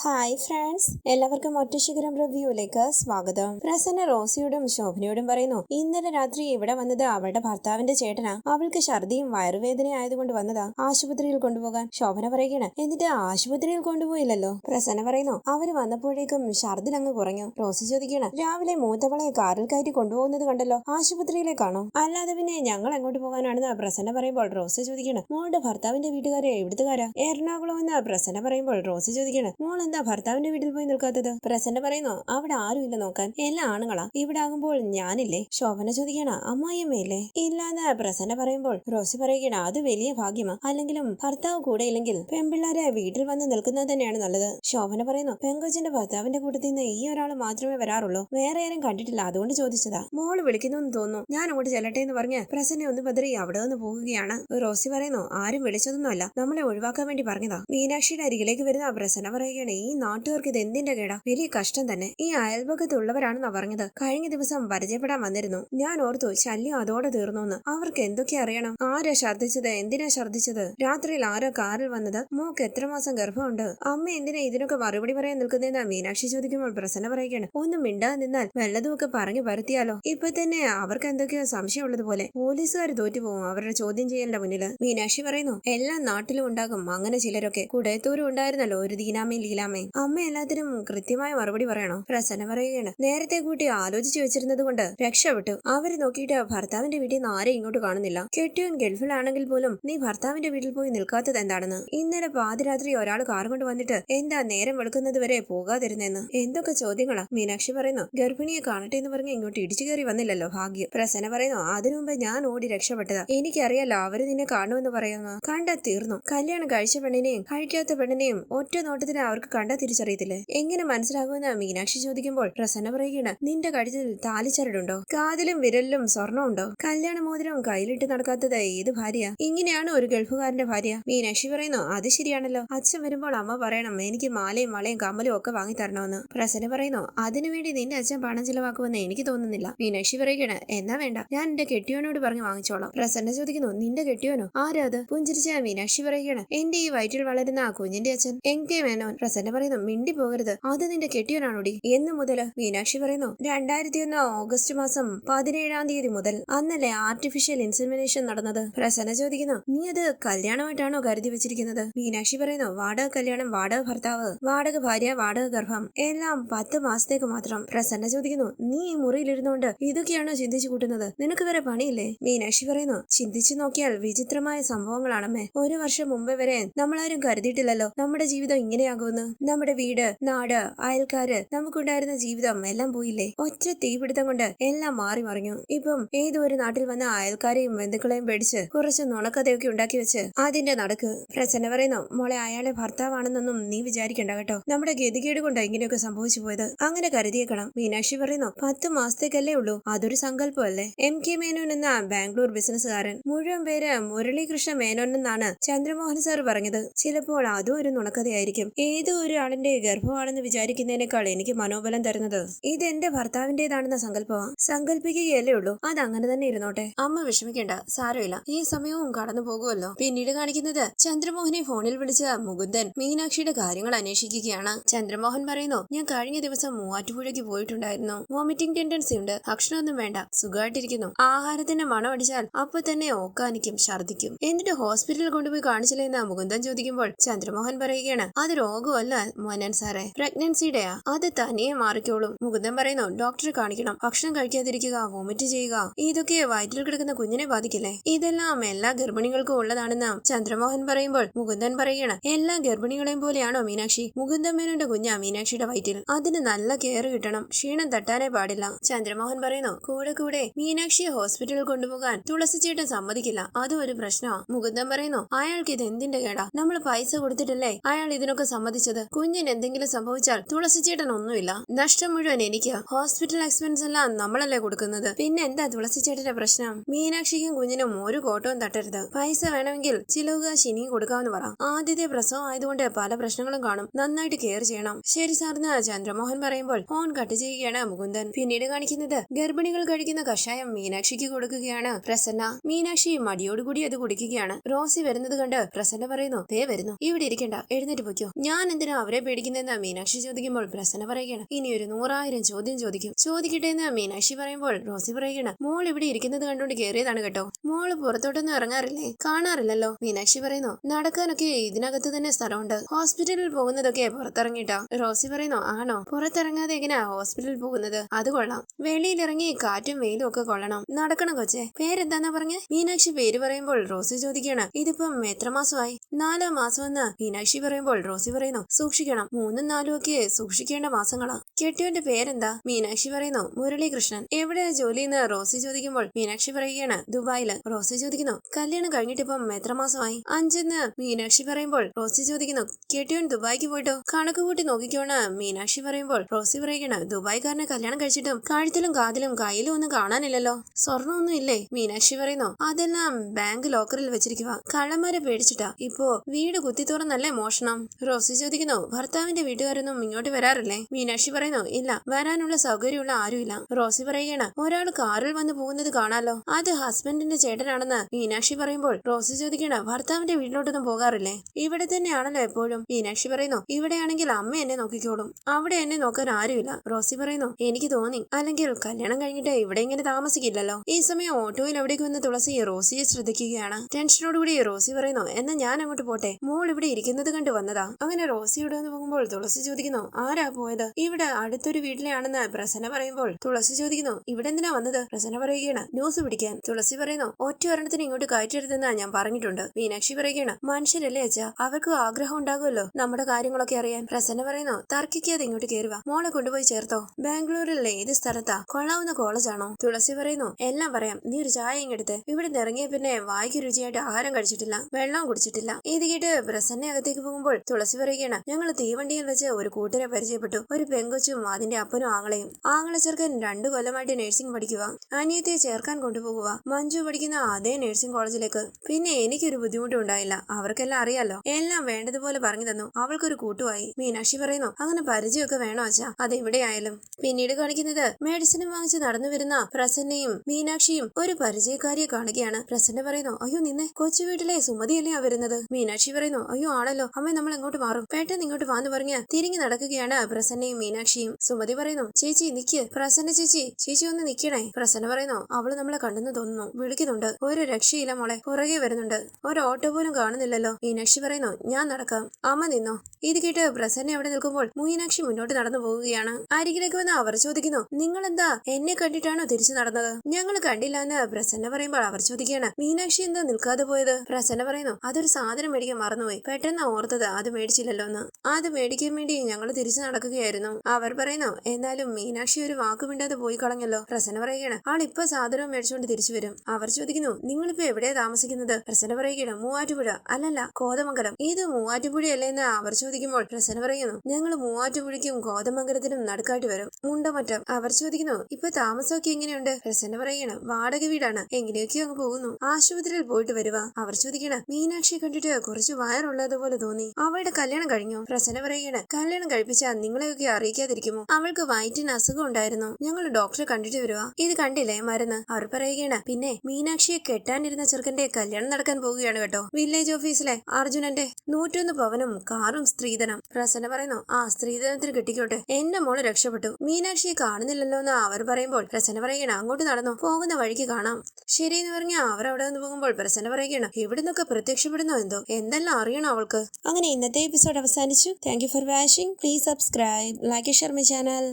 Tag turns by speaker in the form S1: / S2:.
S1: Hi friends എല്ലാവർക്കും ഒറ്റശിഖരം റിവ്യൂലേക്ക് സ്വാഗതം. പ്രസന്ന റോസിയോടും ശോഭനയോടും പറയുന്നു ഇന്നലെ രാത്രി ഇവിടെ വന്നത് അവളുടെ ഭർത്താവിന്റെ ചേട്ടനാ. അവൾക്ക് ഛർദിയും വയറുവേദന ആയതുകൊണ്ട് വന്നതാ. ആശുപത്രിയിൽ കൊണ്ടുപോകാൻ. ശോഭന പറയുകയാണ് എന്നിട്ട് ആശുപത്രിയിൽ കൊണ്ടുപോയില്ലല്ലോ? പ്രസന്ന പറയുന്നു അവർ വന്നപ്പോഴേക്കും ഛർദിൽ അങ്ങ് കുറഞ്ഞു. റോസി ചോദിക്കുകയാണ് രാവിലെ മൂത്തവളെ കാറിൽ കയറ്റി കൊണ്ടുപോകുന്നത് കണ്ടല്ലോ. ആശുപത്രിയിലേക്കാണോ? അല്ലാതെ പിന്നെ ഞങ്ങൾ എങ്ങോട്ട് പോകാനാണെന്ന് പ്രസന്ന പറയുമ്പോൾ. റോസി ചോദിക്കണം മോളുടെ ഭർത്താവിന്റെ വീട്ടുകാരെ എവിടുത്തുകാരാ എറണാകുളം എന്ന് പ്രസന്ന പറയുമ്പോൾ. റോസി ചോദിക്കണം മോൾ എന്താ ഭർത്താവിന്റെ വീട്ടിൽ പോയി നിൽക്കാത്തത്? പ്രസന്ന പറയുന്നു അവിടെ ഇല്ല നോക്കാൻ. എല്ലാ ആണുങ്ങളാ. ഇവിടെ ആകുമ്പോൾ ഞാനില്ലേ? ശോഭന ചോദിക്കണ അമ്മായിയമ്മയില്ലേ? ഇല്ലാന്ന് പ്രസന്ന പറയുമ്പോൾ റോസി പറയുകണ അത് വലിയ ഭാഗ്യമാ. അല്ലെങ്കിലും ഭർത്താവ് കൂടെ ഇല്ലെങ്കിൽ പെൺപിള്ളാരെ വീട്ടിൽ വന്ന് നിൽക്കുന്നത് തന്നെയാണ് നല്ലത്. ശോഭന പറയുന്നു പെങ്കൊച്ചിന്റെ ഭർത്താവിന്റെ കൂട്ടത്തിൽ നിന്ന് ഈ ഒരാൾ മാത്രമേ വരാറുള്ളൂ. വേറെ ആരും കണ്ടിട്ടില്ല. അതുകൊണ്ട് ചോദിച്ചതാ. മോൾ വിളിക്കുന്നു തോന്നുന്നു. ഞാൻ അങ്ങോട്ട് ചെല്ലട്ടെ എന്ന് പറഞ്ഞ് പ്രസന്നെ ഒന്ന് ബദറി അവിടെ നിന്ന് പോകുകയാണ് റോസി പറയുന്നു ആരും വിളിച്ചതൊന്നുമല്ല. നമ്മളെ ഒഴിവാക്കാൻ വേണ്ടി പറഞ്ഞതാ. മീനാക്ഷിയുടെ അരികിലേക്ക് വരുന്ന പ്രസന്ന പറയുകയാണ് ഈ നാട്ടുകാർക്ക് ഇത് എന്തിന്റെ കേടാ? വലിയ കഷ്ടം തന്നെ. ഈ അയൽപക്കത്തുള്ളവരാണെന്നാ പറഞ്ഞത്. കഴിഞ്ഞ ദിവസം പരിചയപ്പെടാൻ വന്നിരുന്നു. ഞാൻ ഓർത്തു ശല്യം അതോടെ തീർന്നു അവർക്ക് എന്തൊക്കെ അറിയണം? ആരാ ഛർദ്ദിച്ചത്? എന്തിനാ ഛർദ്ദിച്ചത്? രാത്രിയിൽ ആരോ കാറിൽ വന്നത്? മോക്ക് എത്ര മാസം ഗർഭമുണ്ട്? അമ്മ എന്തിനാ ഇതിനൊക്കെ മറുപടി പറയാൻ നിൽക്കുന്നതെന്നാ മീനാക്ഷി ചോദിക്കുമ്പോൾ പ്രസന്ന പറയുകയാണ്. ഒന്നും മിണ്ടാതെ നിന്നാൽ വല്ലതുമൊക്കെ പറഞ്ഞു പരത്തിയാലോ? ഇപ്പൊ തന്നെ അവർക്ക് എന്തൊക്കെയോ സംശയമുള്ളത് പോലെ പോലീസുകാർ തോറ്റുപോകും അവരുടെ ചോദ്യം ചെയ്യലിന്റെ മുന്നിൽ മീനാക്ഷി പറയുന്നു എല്ലാ നാട്ടിലും ഉണ്ടാകും. അങ്ങനെ ചിലരൊക്കെ. കുടയത്തൂരും ഉണ്ടായിരുന്നല്ലോ ഒരു ദീനാമയും ലീലാമയും അമ്മ എല്ലാത്തിനും കൃത്യമായ മറുപടി പറയണോ? പ്രസന്ന പറയുകയാണ്. നേരത്തെ കൂട്ടി ആലോചിച്ചു വെച്ചിരുന്നത് കൊണ്ട് രക്ഷപ്പെട്ടു. അവർ നോക്കിയിട്ട് ഭർത്താവിന്റെ വീട്ടിൽ നിന്ന് ആരെയും ഇങ്ങോട്ട് കാണുന്നില്ല. കെട്ടിയോൻ ഗൾഫിലാണെങ്കിൽ പോലും നീ ഭർത്താവിന്റെ വീട്ടിൽ പോയി നിൽക്കാത്തത് എന്താണെന്ന്? ഇന്നലെ പാതിരാത്രി ഒരാൾ കാർ കൊണ്ട് വന്നിട്ട് എന്താ നേരം വെളുക്കുന്നത് വരെ പോകാതിരുന്നെന്ന്? എന്തൊക്കെ ചോദ്യങ്ങളാ? മീനാക്ഷി പറയുന്നു. ഗർഭിണിയെ കാണട്ടെ എന്ന് പറഞ്ഞ് ഇങ്ങോട്ട് ഇടിച്ചു കയറി വന്നില്ലല്ലോ ഭാഗ്യം. പ്രസന്ന പറയുന്നു അതിനു മുമ്പ് ഞാൻ ഓടി രക്ഷപ്പെട്ടതാ. എനിക്കറിയാലോ അവർ നിന്നെ കാണുമെന്ന് പറയുന്നു. കണ്ട തീർന്നു. കല്യാണം കഴിച്ച പെണ്ണിനെയും കഴിക്കാത്ത പെണ്ണിനെയും ഒറ്റ നോട്ടത്തിന് അവർക്ക് കണ്ടാ തിരിച്ചറിയത്തില്ലേ? എങ്ങനെ മനസ്സിലാകുമെന്ന് മീനാക്ഷി ചോദിക്കുമ്പോൾ പ്രസന്ന പറയുകയാണ് നിന്റെ കഴുത്തിൽ താലിച്ചരടുണ്ടോ? കാതിലും വിരലിലും സ്വർണമുണ്ടോ കല്യാണ മോതിരം കയ്യിലിട്ട് നടക്കാത്തത് ഏത് ഭാര്യ ഇങ്ങനെയാണ് ഒരു ഗൾഫുകാരന്റെ ഭാര്യ. മീനാക്ഷി പറയുന്നു അത് ശരിയാണല്ലോ. അച്ഛൻ വരുമ്പോൾ അമ്മ പറയണം എനിക്ക് മാലയും വളയും കമ്മലും ഒക്കെ വാങ്ങി തരണമെന്ന്. പ്രസന്ന പറയുന്നു അതിനുവേണ്ടി നിന്റെ അച്ഛൻ പണം ചിലവാക്കുമെന്ന് എനിക്ക് തോന്നുന്നില്ല. മീനാക്ഷി പറയുകയാണ് എന്നാ വേണ്ട. ഞാൻ എന്റെ കെട്ടിയോനോട് പറഞ്ഞു വാങ്ങിച്ചോളാം. പ്രസന്ന ചോദിക്കുന്നു നിന്റെ കെട്ടിയോനോ? ആരാ അത്? പുഞ്ചിരിച്ച മീനാക്ഷി പറയുകയാണ് എന്റെ ഈ വയറ്റിൽ വളരുന്ന ആ കുഞ്ഞിന്റെ അച്ഛൻ. N K. മേനോൻ. പ്രസന്ന പറയുന്നു മിണ്ടി പോകരുത്. അത് നിന്റെ കെട്ടിയോനാണോടി എന്ന് മുതൽ മീനാക്ഷി പറയുന്നു രണ്ടായിരത്തി ഒന്ന് ഓഗസ്റ്റ് മാസം പതിനേഴാം തീയതി മുതൽ അന്നല്ലേ ആർട്ടിഫിഷ്യൽ ഇൻസെമിനേഷൻ നടന്നത്? പ്രസന്ന ചോദിക്കുന്നു നീ അത് കല്യാണമായിട്ടാണോ കരുതി വെച്ചിരിക്കുന്നത്? മീനാക്ഷി പറയുന്നു വാടക കല്യാണം വാടക ഭർത്താവ് വാടക ഭാര്യ വാടക ഗർഭം. എല്ലാം പത്ത് മാസത്തേക്ക് മാത്രം. പ്രസന്ന ചോദിക്കുന്നു നീ ഈ മുറിയിലിരുന്നുകൊണ്ട് ഇതൊക്കെയാണോ ചിന്തിച്ചു കൂട്ടുന്നത്? നിനക്ക് വരെ പണിയില്ലേ? മീനാക്ഷി പറയുന്നു ചിന്തിച്ചു നോക്കിയാൽ വിചിത്രമായ സംഭവങ്ങളാണമ്മേ. ഒരു വർഷം മുമ്പേ വരെ നമ്മളാരും കരുതിയിട്ടില്ലല്ലോ. നമ്മുടെ ജീവിതം ഇങ്ങനെയാകുമെന്ന്. നമ്മുടെ വീട് നാട് അയൽക്കാര് നമുക്കുണ്ടായിരുന്ന ജീവിതം എല്ലാം പോയില്ലേ? ഒറ്റ തീപിടുത്തം കൊണ്ട് എല്ലാം മാറി മറിഞ്ഞു. ഇപ്പം ഏതോ ഒരു നാട്ടിൽ വന്ന അയൽക്കാരെയും ബന്ധുക്കളെയും പേടിച്ച് കുറച്ച് നുണക്കഥയൊക്കെ ഉണ്ടാക്കി വെച്ച് അതിന്റെ നടക്ക്. പ്രസന്ന പറയുന്നു മോളെ അയാളെ ഭർത്താവാണെന്നൊന്നും നീ വിചാരിക്കണ്ട കേട്ടോ. നമ്മുടെ ഗതികേട് കൊണ്ട് ഇങ്ങനെയൊക്കെ സംഭവിച്ചു പോയത്. അങ്ങനെ കരുതിയേക്കണം. മീനാക്ഷി പറയുന്നു പത്ത് മാസത്തേക്കല്ലേ ഉള്ളൂ. അതൊരു സങ്കല്പമല്ലേ? എം. കെ. മേനോൻ എന്ന ബാംഗ്ലൂർ ബിസിനസ്സുകാരൻ. മുഴുവൻ പേര് മുരളീകൃഷ്ണ മേനോൻ എന്നാണ് ചന്ദ്രമോഹൻ സാർ പറഞ്ഞത്. ചിലപ്പോൾ അതും ഒരു നുണക്കഥയായിരിക്കും. ഏതോ ഒരു ആളിന്റെ ഗർഭമാണെന്ന് വിചാരിക്കുന്നതിനേക്കാൾ എനിക്ക് മനോബലം തരുന്നത്. ഇത് എന്റെ ഭർത്താവിന്റേതാണെന്ന സങ്കല്പമാ. സങ്കല്പിക്കുകയല്ലേ ഉള്ളൂ. അത് അങ്ങനെ തന്നെ ഇരുന്നോട്ടെ. അമ്മ വിഷമിക്കേണ്ട. സാരമില്ല. ഈ സമയവും കടന്നു പോകുമല്ലോ. പിന്നീട് കാണിക്കുന്നത് ചന്ദ്രമോഹനെ ഫോണിൽ വിളിച്ച മുകുന്ദൻ മീനാക്ഷിയുടെ കാര്യങ്ങൾ അന്വേഷിക്കുകയാണ്. ചന്ദ്രമോഹൻ പറയുന്നു ഞാൻ കഴിഞ്ഞ ദിവസം മൂവാറ്റുപുഴയ്ക്ക് പോയിട്ടുണ്ടായിരുന്നു. വോമിറ്റിംഗ് ടെൻഡൻസി ഉണ്ട്. ഭക്ഷണമൊന്നും വേണ്ട. സുഖമായിട്ടിരിക്കുന്നു. ആഹാരത്തിന്റെ മണം അടിച്ചാൽ അപ്പൊ തന്നെ ഓക്കാനിക്കും ഛർദിക്കും എന്നിട്ട് ഹോസ്പിറ്റലിൽ കൊണ്ടുപോയി കാണിച്ചില്ലെന്ന് മുകുന്ദൻ ചോദിക്കുമ്പോൾ ചന്ദ്രമോഹൻ പറയുകയാണ് അത് രോഗമല്ല. മോനൻ സാറേ പ്രഗ്നൻസിയുടെയാ. അത് തനിയെ മാറിക്കോളും. മുകുന്ദൻ പറയുന്നു ഡോക്ടറെ കാണിക്കണം. ഭക്ഷണം കഴിക്കാതിരിക്കുക വോമിറ്റ് ചെയ്യുക. ഇതൊക്കെ വയറ്റിൽ കിടക്കുന്ന കുഞ്ഞിനെ ബാധിക്കില്ലേ? ഇതെല്ലാം എല്ലാ ഗർഭിണികൾക്കും ഉള്ളതാണെന്ന് ചന്ദ്രമോഹൻ പറയുമ്പോൾ മുകുന്ദൻ പറയുകയാണ്. എല്ലാ ഗർഭിണികളെയും പോലെയാണോ മീനാക്ഷി? മുകുന്ദൻ മേനോന്റെ കുഞ്ഞാ മീനാക്ഷിയുടെ വയറ്റിൽ. അതിന് നല്ല കെയർ കിട്ടണം. ക്ഷീണം തട്ടാനേ പാടില്ല. ചന്ദ്രമോഹൻ പറയുന്നു കൂടെ കൂടെ. മീനാക്ഷിയെ ഹോസ്പിറ്റലിൽ കൊണ്ടുപോകാൻ തുളസി ചേട്ടൻ സമ്മതിക്കില്ല. അതും ഒരു പ്രശ്നമാ. മുകുന്ദൻ പറയുന്നു അയാൾക്ക് ഇത് എന്തിന്റെ കേടാ? നമ്മൾ പൈസ കൊടുത്തിട്ടല്ലേ അയാൾ ഇതിനൊക്കെ സമ്മതിച്ചത്? കുഞ്ഞിന് എന്തെങ്കിലും സംഭവിച്ചാൽ തുളസി ചേട്ടൻ ഒന്നുമില്ല. നഷ്ടം മുഴുവൻ എനിക്ക്. ഹോസ്പിറ്റൽ എക്സ്പെൻസ് എല്ലാം നമ്മളല്ലേ കൊടുക്കുന്നത്. പിന്നെ എന്താ തുളസി ചേട്ടന്റെ പ്രശ്നം? മീനാക്ഷിക്കും കുഞ്ഞിനും ഒരു കോട്ടവും തട്ടരുത്. പൈസ വേണമെങ്കിൽ ചിലവ് കാശ് ഇനിയും കൊടുക്കാമെന്ന് പറ. ആദ്യത്തെ പ്രസവം ആയതുകൊണ്ട് പല പ്രശ്നങ്ങളും കാണും. നന്നായിട്ട് കെയർ ചെയ്യണം. ശരി സാറിന് ചന്ദ്രമോഹൻ പറയുമ്പോൾ ഫോൺ കട്ട് ചെയ്യുകയാണ് മുകുന്ദൻ. പിന്നീട് കാണിക്കുന്നത് ഗർഭിണികൾ കഴിക്കുന്ന കഷായം മീനാക്ഷിക്ക് കൊടുക്കുകയാണ് പ്രസന്ന. മീനാക്ഷി മടിയോടുകൂടി അത് കുടിക്കുകയാണ്. റോസി വരുന്നത് കണ്ട് പ്രസന്ന പറയുന്നു ദേ വരുന്നു. ഇവിടെ ഇരിക്കണ്ട. എഴുന്നേറ്റ് പൊയ്ക്കോ. ഞാൻ എന്തിനാ എന്തിനാ അവരെ പേടിക്കുന്നതെന്ന് മീനാക്ഷി ചോദിക്കുമ്പോൾ പ്രസന്ന പറയുകയാണ് ഇനി ഒരു നൂറായിരം ചോദ്യം ചോദിക്കും. ചോദിക്കട്ടെ എന്ന് മീനാക്ഷി പറയുമ്പോൾ റോസി പറയുകയാണ് മോൾ ഇവിടെ ഇരിക്കുന്നത് കണ്ടുകൊണ്ട് കയറിയതാണ് കേട്ടോ. മോൾ പുറത്തോട്ടൊന്നും ഇറങ്ങാറില്ലേ? കാണാറില്ലല്ലോ. മീനാക്ഷി പറയുന്നു നടക്കാനൊക്കെ ഇതിനകത്ത് തന്നെ സ്ഥലമുണ്ട്. ഹോസ്പിറ്റലിൽ പോകുന്നതൊക്കെ പുറത്തിറങ്ങിട്ടോ റോസി പറയുന്നു ആണോ? പുറത്തിറങ്ങാതെ എങ്ങനെയാ ഹോസ്പിറ്റലിൽ പോകുന്നത്? അത് കൊള്ളാം. വെളിയിലിറങ്ങി കാറ്റും വെയിലും ഒക്കെ കൊള്ളണം. നടക്കണം കൊച്ചേ. പേരെന്താന്നാ പറഞ്ഞ? മീനാക്ഷി പേര് പറയുമ്പോൾ റോസി ചോദിക്കുകയാണ് ഇതിപ്പം എത്ര മാസമായി? നാലോ മാസമെന്ന്. മീനാക്ഷി പറയുമ്പോൾ റോസി പറയുന്നു സൂക്ഷിക്കണം. മൂന്നും നാലും ഒക്കെ സൂക്ഷിക്കേണ്ട മാസങ്ങളാ. കെട്ടിയോന്റെ പേരെന്താ? മീനാക്ഷി പറയുന്നു. മുരളീകൃഷ്ണൻ. എവിടെയാ ജോലി എന്ന് റോസി ചോദിക്കുമ്പോൾ മീനാക്ഷി പറയുകയാണ്. ദുബായിൽ. റോസി ചോദിക്കുന്നു. കല്യാണം കഴിഞ്ഞിട്ടിപ്പം എത്ര മാസമായി? അഞ്ചെന്ന് മീനാക്ഷി പറയുമ്പോൾ റോസി ചോദിക്കുന്നു. കെട്ടിയോൻ ദുബായിക്ക് പോയിട്ടോ? കണക്ക് കൂട്ടി നോക്കിക്കോണ് മീനാക്ഷി പറയുമ്പോൾ റോസി പറയുകയാണ്. ദുബായിക്കാരനെ കല്യാണം കഴിച്ചിട്ടും കഴുത്തിലും കാതിലും കയ്യിലും ഒന്നും കാണാനില്ലല്ലോ. സ്വർണമൊന്നും ഇല്ലേ? മീനാക്ഷി പറയുന്നു. അതെല്ലാം ബാങ്ക് ലോക്കറിൽ വെച്ചിരിക്കുക കള്ളന്മാരെ പേടിച്ചിട്ടാ. ഇപ്പോ വീട് കുത്തി തുറന്നല്ലേ മോഷണം? റോസി ചോദിക്കുന്നു. ഭർത്താവിന്റെ വീട്ടുകാരൊന്നും ഇങ്ങോട്ട് വരാറില്ലേ? മീനാക്ഷി പറയുന്നു? ഇല്ല വരാനുള്ള സൗകര്യമുള്ള ആരുമില്ല. റോസി പറയുകയാണ് ഒരാൾ കാറിൽ വന്ന് പോകുന്നത് കാണാലോ? അത് ഹസ്ബൻഡിന്റെ ചേട്ടനാണെന്ന് മീനാക്ഷി പറയുമ്പോൾ റോസി ചോദിക്കണം ഭർത്താവിന്റെ വീട്ടിലോട്ടൊന്നും പോകാറില്ലേ? ഇവിടെ തന്നെയാണല്ലോ എപ്പോഴും. മീനാക്ഷി പറയുന്നു ഇവിടെയാണെങ്കിൽ അമ്മ എന്നെ നോക്കിക്കോളും. അവിടെ എന്നെ നോക്കാൻ ആരുമില്ല. റോസി പറയുന്നു എനിക്ക് തോന്നി. അല്ലെങ്കിൽ കല്യാണം കഴിഞ്ഞിട്ട് ഇവിടെ ഇങ്ങനെ താമസിക്കില്ലല്ലോ. ഈ സമയം ഓട്ടോയിൽ എവിടേക്ക് വന്ന തുളസി റോസിയെ ശ്രദ്ധിക്കുകയാണ്. ടെൻഷനോടുകൂടി റോസി പറയുന്നു എന്നാ ഞാൻ അങ്ങോട്ട് പോട്ടെ. മോൾ ഇവിടെ ഇരിക്കുന്നത് കണ്ട് വന്നതാ. അങ്ങനെ റോസി ഇവിടെ എന്ന് പോകുമ്പോൾ തുളസി ചോദിക്കുന്നു ആരാ പോയത്? ഇവിടെ അടുത്തൊരു വീട്ടിലെയാണെന്ന് പ്രസന്ന പറയുമ്പോൾ. തുളസി ചോദിക്കുന്നു ഇവിടെ എന്തിനാ വന്നത്? പ്രസന്ന പറയുകയാണ് ന്യൂസ് പിടിക്കാൻ. തുളസി പറയുന്നു ഒറ്റ ഒരെണ്ണത്തിന് ഇങ്ങോട്ട് കയറ്റരുതെന്ന് ഞാൻ പറഞ്ഞിട്ടുണ്ട്. മീനാക്ഷി പറയുകയാണ് മനുഷ്യരല്ലേ അച്ഛാ അവർക്ക് ആഗ്രഹം ഉണ്ടാകുമല്ലോ നമ്മുടെ കാര്യങ്ങളൊക്കെ അറിയാൻ. പ്രസന്ന പറയുന്നു തർക്കിക്കാതെ ഇങ്ങോട്ട് കയറുക മോളെ കൊണ്ടുപോയി ചേർത്തോ. ബാംഗ്ലൂരിലെ ഏത് സ്ഥലത്താ? കൊള്ളാവുന്ന കോളേജാണോ? തുളസി പറയുന്നു എല്ലാം പറയാം. നീ ഒരു ചായ ഇങ്ങെടുത്ത് ഇവിടെ നിറങ്ങിയ പിന്നെ വായിക്ക് രുചിയായിട്ട് ആഹാരം കഴിച്ചിട്ടില്ല വെള്ളം കുടിച്ചിട്ടില്ല. ഇത് കേട്ട് പ്രസന്ന അകത്തേക്ക് പോകുമ്പോൾ തുളസി പറയുകയാണ് ഞങ്ങൾ തീവണ്ടിയിൽ വെച്ച് ഒരു കൂട്ടരെ പരിചയപ്പെട്ടു. ഒരു പെങ്കൊച്ചും അതിന്റെ അപ്പനും ആങ്ങളെയും. ആങ്ങളെ ചെറുക്കൻ രണ്ടു കൊല്ലമായിട്ട് നഴ്സിംഗ് പഠിക്കുക അനിയത്തെ ചേർക്കാൻ കൊണ്ടുപോകുക മഞ്ജു പഠിക്കുന്ന അതേ നഴ്സിംഗ് കോളേജിലേക്ക് പിന്നെ എനിക്കൊരു ബുദ്ധിമുട്ടും ഉണ്ടായില്ല. അവർക്കെല്ലാം അറിയാലോ. എല്ലാം വേണ്ടതുപോലെ പറഞ്ഞു തന്നു. അവൾക്കൊരു കൂട്ടുമായി. മീനാക്ഷി പറയുന്നു അങ്ങനെ പരിചയമൊക്കെ വേണോ അച്ഛാ? അതെവിടെയായാലും പിന്നീട് കാണിക്കുന്നത് മെഡിസിനും വാങ്ങിച്ച് നടന്നു വരുന്ന പ്രസന്നയും മീനാക്ഷിയും ഒരു പരിചയക്കാരിയെ കാണുകയാണ്. പ്രസന്ന പറയുന്നു അയ്യോ നിന്നെ കൊച്ചു വീട്ടിലെ സുമതിയല്ലേ വരുന്നത്? മീനാക്ഷി പറയുന്നു അയ്യോ ആണല്ലോ. അമ്മ നമ്മൾ എങ്ങോട്ട് മാറും? പെട്ടെന്ന് ഇങ്ങോട്ട് വാന്ന് പറഞ്ഞ് തിരിഞ്ഞു നടക്കുകയാണ് പ്രസന്നയും മീനാക്ഷിയും. സുമതി പറയുന്നു ചേച്ചി നിക്ക്. പ്രസന്ന ചേച്ചി ചേച്ചി ഒന്ന് നിക്കണേ. പ്രസന്ന പറയുന്നു അവൾ നമ്മളെ കണ്ടെന്ന് തോന്നുന്നു. വിളിക്കുന്നുണ്ട് ഒരു രക്ഷയില്ല മോളെ പുറകെ വരുന്നുണ്ട്. ഒരു ഓട്ടോ പോലും കാണുന്നില്ലല്ലോ. മീനാക്ഷി പറയുന്നു ഞാൻ നടക്കാം. അമ്മ നിന്നോ. ഇത് കേട്ട് പ്രസന്ന അവിടെ നിൽക്കുമ്പോൾ മീനാക്ഷി മുന്നോട്ട് നടന്നു പോവുകയാണ്. അരികിലേക്ക് വന്ന് അവർ ചോദിക്കുന്നു നിങ്ങൾ എന്താ എന്നെ കണ്ടിട്ടാണോ തിരിച്ചു നടന്നത്? ഞങ്ങൾ കണ്ടില്ല എന്ന് പ്രസന്ന പറയുമ്പോൾ അവർ ചോദിക്കുകയാണ് മീനാക്ഷി എന്താ നിൽക്കാതെ പോയത്? പ്രസന്ന പറയുന്നു അതൊരു സാധനം മേടിക്കാൻ മറന്നുപോയി. പെട്ടെന്ന് ഓർത്തത് അത് മേടിച്ചില്ലല്ലോ എന്ന് അത് മേടിക്കാൻ വേണ്ടി ഞങ്ങൾ തിരിച്ചു നടക്കുകയായിരുന്നു. അവർ പറയുന്നു എന്നാലും മീനാക്ഷി ഒരു വാക്ക് മിണ്ടാതെ പോയി കളഞ്ഞല്ലോ. പ്രസന്ന പറയുകയാണ് ആൾ ഇപ്പൊ സാധനം മേടിച്ചുകൊണ്ട് തിരിച്ചു വരും. അവർ ചോദിക്കുന്നു നിങ്ങളിപ്പോ എവിടെയാ താമസിക്കുന്നത്? പ്രസന്ന പറയുകയാണ് മൂവാറ്റുപുഴ. അല്ലല്ല കോതമംഗലം. ഇത് മൂവാറ്റുപുഴയല്ലേ എന്ന് അവർ ചോദിക്കുമ്പോൾ പ്രസന്ന പറയുന്നു ഞങ്ങൾ മൂവാറ്റുപുഴയ്ക്കും കോതമംഗലത്തിനും നടുക്കായിട്ട് വരും. മുണ്ടമറ്റം. അവർ ചോദിക്കുന്നു ഇപ്പൊ താമസമൊക്കെ എങ്ങനെയുണ്ട്? പ്രസന്ന പറയുകയാണ് വാടക വീടാണ്. എങ്ങനെയൊക്കെയോ അങ്ങ് പോകുന്നു. ആശുപത്രിയിൽ പോയിട്ട് വരുവാ. അവർ ചോദിക്കണ മീനാക്ഷിയെ കണ്ടിട്ട് കുറച്ച് വയറുള്ളതുപോലെ തോന്നി. അവളുടെ കല്യാണം കഴിഞ്ഞോ. പ്രസന്ന പറയുകയാണ് കല്യാണം കഴിപ്പിച്ചാൽ നിങ്ങളെയൊക്കെ അറിയിക്കാതിരിക്കുമോ? അവൾക്ക് വയറ്റിന് അസുഖം ഉണ്ടായിരുന്നു. ഞങ്ങൾ ഡോക്ടറെ കണ്ടിട്ട് വരുവാ. ഇത് കണ്ടില്ലേ മരുന്ന്? അവർ പറയുകയാണ് പിന്നെ മീനാക്ഷിയെ കെട്ടാനിരുന്ന ചെറുക്കന്റെ കല്യാണം നടക്കാൻ പോവുകയാണ് കേട്ടോ. വില്ലേജ് ഓഫീസിലെ അർജുനന്റെ നൂറ്റൊന്ന് പവനും കാറും സ്ത്രീധനം. പ്രസന്ന പറയുന്നു ആ സ്ത്രീധനത്തിന് കിട്ടിക്കോട്ടെ. എന്റെ മോൾ രക്ഷപ്പെട്ടു. മീനാക്ഷിയെ കാണുന്നില്ലല്ലോ എന്ന് അവർ പറയുമ്പോൾ പ്രസന്ന പറയുകയാണ് അങ്ങോട്ട് നടന്നു. പോകുന്ന വഴിക്ക് കാണാം. ശരി എന്ന് പറഞ്ഞ അവർ അവിടെ നിന്ന് പോകുമ്പോൾ പ്രസന്ന പറയുകയാണ് ഇവിടുന്നൊക്കെ പ്രത്യക്ഷപ്പെടുന്നോ എന്തോ? എന്തെല്ലാം അറിയണം അവൾക്ക്? അങ്ങനെ ഇന്നത്തെ എപ്പിസോഡ് അവസാനിച്ചു thank you for watching please subscribe like Sharmi channel